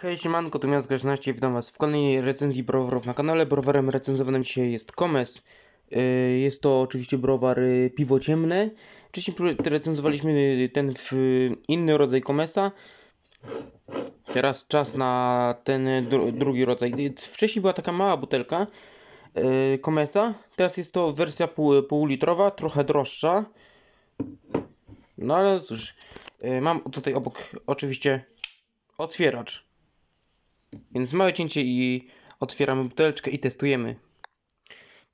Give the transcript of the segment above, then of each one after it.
Hej, siemanko, tu Miast 13, witam was w kolejnej recenzji browarów na kanale. Browarem recenzowanym dzisiaj jest Komes. Yy, Jest to oczywiście browar piwo ciemne. Wcześniej recenzowaliśmy ten w inny rodzaj Komesa. Teraz czas na ten dru- drugi rodzaj. Yy, Wcześniej była taka mała butelka Komesa. Teraz jest to wersja pół, półlitrowa, trochę droższa. No ale cóż, mam tutaj obok oczywiście otwieracz. Więc małe cięcie i otwieramy buteleczkę i testujemy.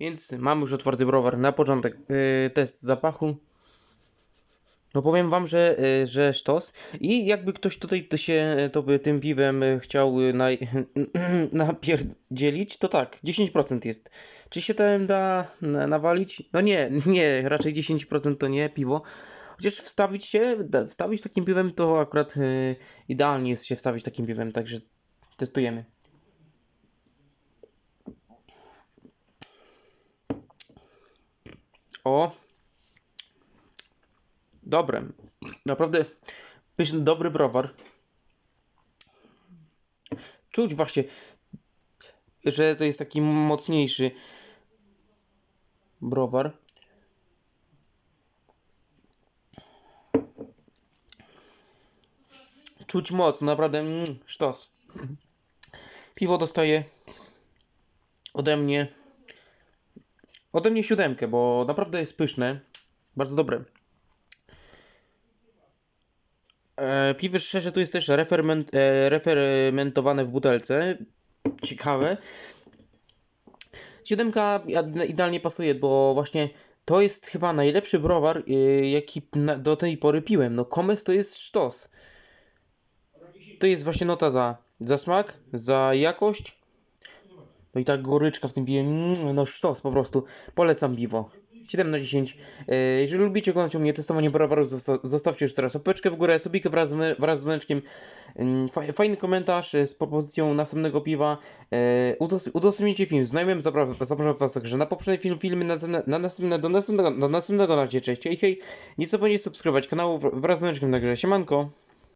Więc mamy już otwarty browar. Na początek yy, test zapachu. No powiem wam, że, yy, że sztos. I jakby ktoś tutaj to się to by tym piwem yy, chciał yy, naj, napierdzielić, to tak, 10% jest. Czy się tam da na, nawalić? No nie, nie, raczej 10% to nie piwo. Chociaż wstawić się, wstawić takim piwem to akurat idealnie jest się wstawić takim piwem, także testujemy. O! Dobre. Naprawdę pyszny, dobry browar. Czuć właśnie, że to jest taki mocniejszy browar. Czuć moc, naprawdę mm, sztos. Piwo dostaje ode mnie ode mnie siódemkę, bo naprawdę jest pyszne. Bardzo dobre. E, piwo szczerze tu jest też referment, e, refermentowane w butelce. Ciekawe. Siódemka ide- idealnie pasuje, bo właśnie to jest chyba najlepszy browar, e, jaki do tej pory piłem. No Komes to jest sztos. To jest właśnie nota za, za smak, za jakość. No i ta goryczka w tym piwie, mm, no sztos po prostu. Polecam piwo. 7 na 10. E, Jeżeli lubicie oglądać u mnie testowanie browarów, zosta- zostawcie już teraz łapeczkę w górę, subikę wraz, wraz z dzwoneczkiem, Ym, fa- fajny komentarz e, z propozycją następnego piwa. E, udos- Udostępnijcie film znajomym, zapraszam, was także na poprzedni film, filmy na, na, na następne, do następnego, do następnego na razie, cześć, hej, hej. Nie zapomnijcie subskrybować kanału wraz z dzwoneczkiem, także siemanko.